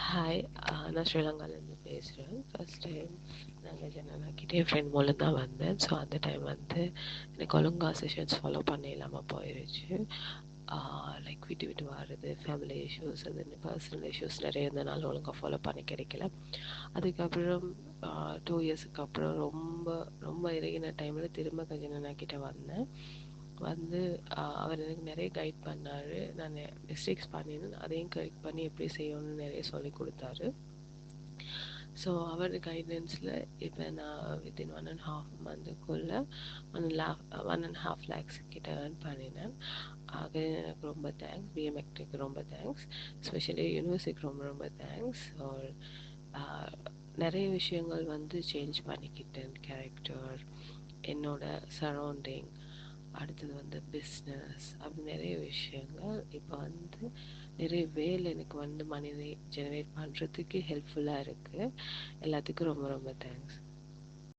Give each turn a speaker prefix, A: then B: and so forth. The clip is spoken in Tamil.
A: ஹாய் uh, நான் ஸ்ரீலங்காலேருந்து பேசுகிறேன் ஃபர்ஸ்ட் டைம் நாங்கள் ஜனநாக்கிட்டே என் ஃப்ரெண்ட் மூலம் தான் வந்தேன். ஸோ அந்த டைம் வந்து எனக்கு ஒழுங்கா செஷன்ஸ் ஃபாலோ பண்ண இல்லாமல் போயிடுச்சு லைக் uh, விட்டு விட்டு வர்றது ஃபேமிலி இஷ்யூஸ் அது பர்சனல் இஷ்யூஸ் நிறைய இருந்தனால ஒழுங்காக ஃபாலோ பண்ண கிடைக்கல. அதுக்கப்புறம் uh, டூ இயர்ஸுக்கு அப்புறம் ரொம்ப ரொம்ப இறங்கின டைமில் திரும்ப கஜனனா கிட்ட வந்தேன். வந்து அவர் எனக்கு நிறைய கைட் பண்ணார். நான் மிஸ்டேக்ஸ் பண்ணினேன் அதையும் கரெக்ட் பண்ணி எப்படி செய்யணும்னு நிறைய சொல்லி கொடுத்தாரு. ஸோ அவர் கைடன்ஸில் இப்போ நான் within one and half மந்த்துக்குள்ளே one lakh one and half lakhs கிட்ட ஏர்ன் பண்ணினேன். ஆக எனக்கு ரொம்ப தேங்க்ஸ் பிஎம்எக்டிக்கு ரொம்ப தேங்க்ஸ் ஸ்பெஷலி யூனிவர்சிட்டிக்கு ரொம்ப ரொம்ப தேங்க்ஸ் நிறைய விஷயங்கள் வந்து சேஞ்ச் பண்ணிக்கிட்டேன் கேரக்டர் என்னோட சரௌண்டிங் அடுத்தது வந்து பிஸ்னஸ் அப்படி நிறைய விஷயங்கள் இப்போ வந்து நிறைய வேலை எனக்கு வந்து மணி ஜெனரேட் பண்ணுறதுக்கு ஹெல்ப்ஃபுல்லாக இருக்குது எல்லாத்துக்கும் ரொம்ப ரொம்ப தேங்க்ஸ்